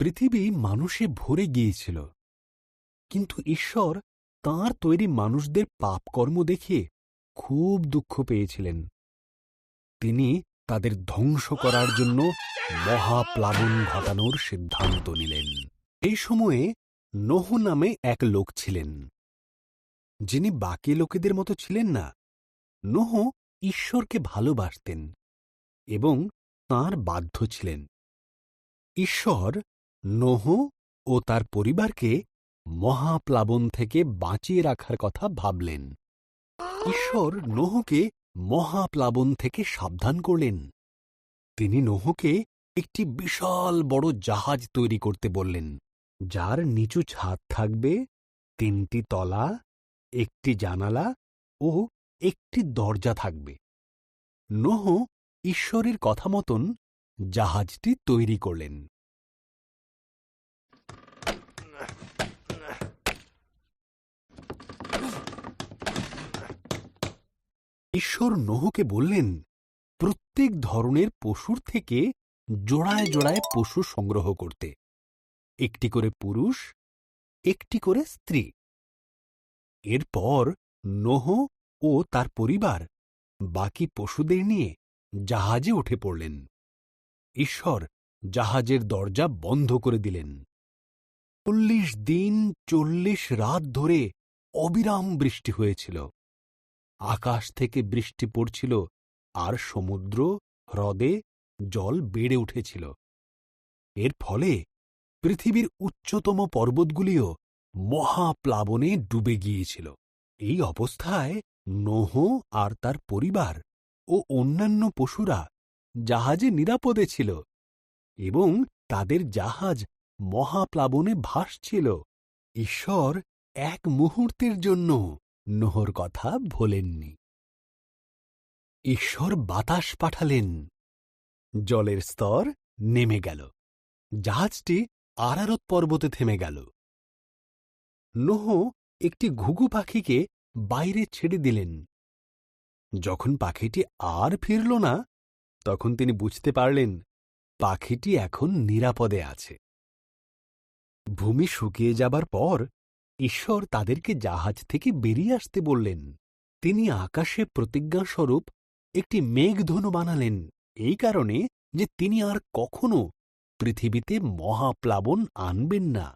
পৃথিবী মানুষে ভরে গিয়েছিল। কিন্তু ঈশ্বর তাঁর তৈরি মানুষদের পাপকর্ম দেখে খুব দুঃখ পেয়েছিলেন। তিনি তাদের ধ্বংস করার জন্য মহাপ্লাবন ঘটানোর সিদ্ধান্ত নিলেন। এই সময়ে নোহ নামে এক লোক ছিলেন। যিনি বাকি লোকেদের মতো ছিলেন না, নোহ ঈশ্বরকে ভালোবাসতেন এবং তাঁর বাধ্য ছিলেন। ঈশ্বর নোহ ও তার পরিবারকে মহাপ্লাবন থেকে বাঁচিয়ে রাখার কথা ভাবলেন। ঈশ্বর নোহকে মহাপ্লাবন থেকে সাবধান করলেন। তিনি নোহকে একটি বিশাল বড় জাহাজ তৈরি করতে বললেন, যার নিচু ছাদ থাকবে, তিনটি তলা, একটি জানালা ও একটি দরজা থাকবে। নোহ ঈশ্বরের কথা মতন জাহাজটি তৈরি করলেন। ঈশ্বর নোহকে বললেন, প্রত্যেক ধরনের পশুর থেকে জোড়ায় জোড়ায় পশু সংগ্রহ করতে, একটি করে পুরুষ, একটি করে স্ত্রী। এরপর নোহ ও তার পরিবার, বাকি পশুদের নিয়ে জাহাজে উঠে পড়লেন। ঈশ্বর জাহাজের দরজা বন্ধ করে দিলেন। চল্লিশ দিন, চল্লিশ রাত ধরে অবিরাম বৃষ্টি হয়েছিল। আকাশ থেকে বৃষ্টি পড়ছিল আর সমুদ্র, হ্রদে জল বেড়ে উঠেছিল। এর ফলে পৃথিবীর উচ্চতম পর্বতগুলিও মহাপ্লাবনে ডুবে গিয়েছিল। এই অবস্থায় নোহ আর তার পরিবার ও অন্যান্য পশুরা জাহাজে নিরাপদে ছিল এবং তাদের জাহাজ মহাপ্লাবনে ভাসছিল। ঈশ্বর এক মুহূর্তের জন্য নোহর কথা ভোলেননি। ঈশ্বর বাতাস পাঠালেন। জলের স্তর নেমে গেল। জাহাজটি আরারত পর্বতে থেমে গেল। নোহ একটি ঘুঘু পাখিকে বাইরে ছেড়ে দিলেন। যখন পাখিটি আর ফিরল না, তখন তিনি বুঝতে পারলেন, পাখিটি এখন নিরাপদে আছে। ভূমি শুকিয়ে যাবার পর ঈশ্বর তাদেরকে জাহাজ থেকে বেরিয়ে আসতে বললেন। তিনি আকাশে প্রতিজ্ঞাস্বরূপ একটি মেঘধনু বানালেন, এই কারণে যে তিনি আর কখনো পৃথিবীতে মহাপ্লাবন আনবেন না।